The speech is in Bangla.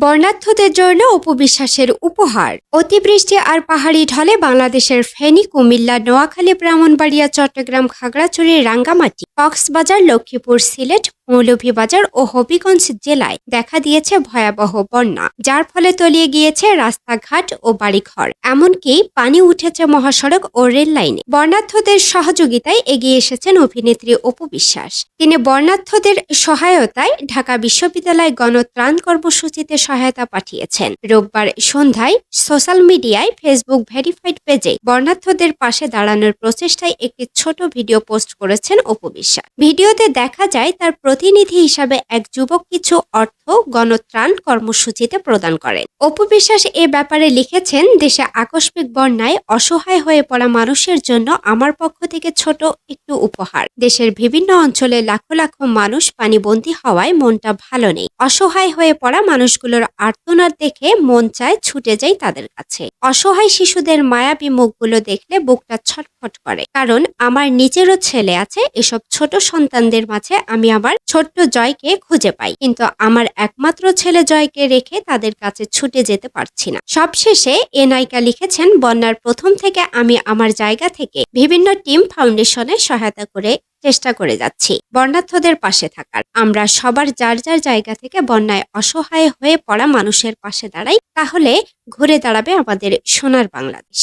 বর্ণাঢ্যদের জন্য উপবিশ্বাসের উপহার। অতিবৃষ্টি আর পাহাড়ি ঢলে বাংলাদেশের ফেনী, কুমিল্লা, নোয়াখালী, ব্রাহ্মণবাড়িয়া, চট্টগ্রাম, খাগড়াছড়ি, রাঙ্গামাটি, কক্সবাজার, লক্ষ্মীপুর, সিলেট মৌলভীবাজার ও হবিগঞ্জ জেলায় দেখা দিয়েছে ভয়াবহ বন্যা, যার ফলে তলিয়ে গিয়েছে রাস্তাঘাট ও বাড়িঘর। এমনকি পানি উঠেছে মহাসড়ক ও রেল লাইনে বর্ণার্থদের সহযোগিতায় এগিয়ে এসেছেন অভিনেত্রী অপু বিশ্বাস। তিনি বর্ণার্থদের সহায়তায় ঢাকা বিশ্ববিদ্যালয় গণত্রাণ কর্মসূচিতে সহায়তা পাঠিয়েছেন। রোববার সন্ধ্যায় সোশ্যাল মিডিয়ায় ফেসবুক ভেরিফাইড পেজে বর্ণার্থদের পাশে দাঁড়ানোর প্রচেষ্টায় একটি ছোট ভিডিও পোস্ট করেছেন অপু বিশ্বাস। ভিডিওতে দেখা যায় তার প্রতিনিধি হিসাবে এক যুবক কিছু অর্থ গণত্রাণ কর্মসূচিতে প্রদান করেন। অপু বিশ্বাস এ ব্যাপারে লিখেছেন, দেশে আকস্মিক বন্যায় অসহায় হয়ে পড়া মানুষের জন্য আমার পক্ষ থেকে ছোট একটু উপহার। দেশের বিভিন্ন অঞ্চলে লাখো লাখো মানুষ পানিবন্দী হওয়ায় মনটা ভালো নেই। অসহায় হয়ে পড়া মানুষগুলোর আর্তনাদ দেখে মন চায় ছুটে যাই তাদের কাছে। অসহায় শিশুদের মায়াবী মুখগুলো দেখলে বুকটা ছটফট করে। কারণ, আমার নিজেরও ছেলে আছে, এসব ছোট সন্তানদের মাঝে আমি আমার ছোট্ট জয়কে খুঁজে পাই। কিন্তু আমার একমাত্র ছেলে জয়কে রেখে তাদের কাছে ছুটে যেতে পারছি না। সবশেষে এ নায়িকা লিখেছেন, বন্যার প্রথম থেকে আমি আমার জায়গা থেকে বিভিন্ন টিম ফাউন্ডেশনে সহায়তা করে চেষ্টা করে যাচ্ছি। বন্যার্থদের পাশে থাকার। আমরা সবার যার যার জায়গা থেকে বন্যায় অসহায় হয়ে পড়া মানুষের পাশে দাঁড়াই, তাহলে ঘুরে দাঁড়াবে আমাদের সোনার বাংলাদেশ।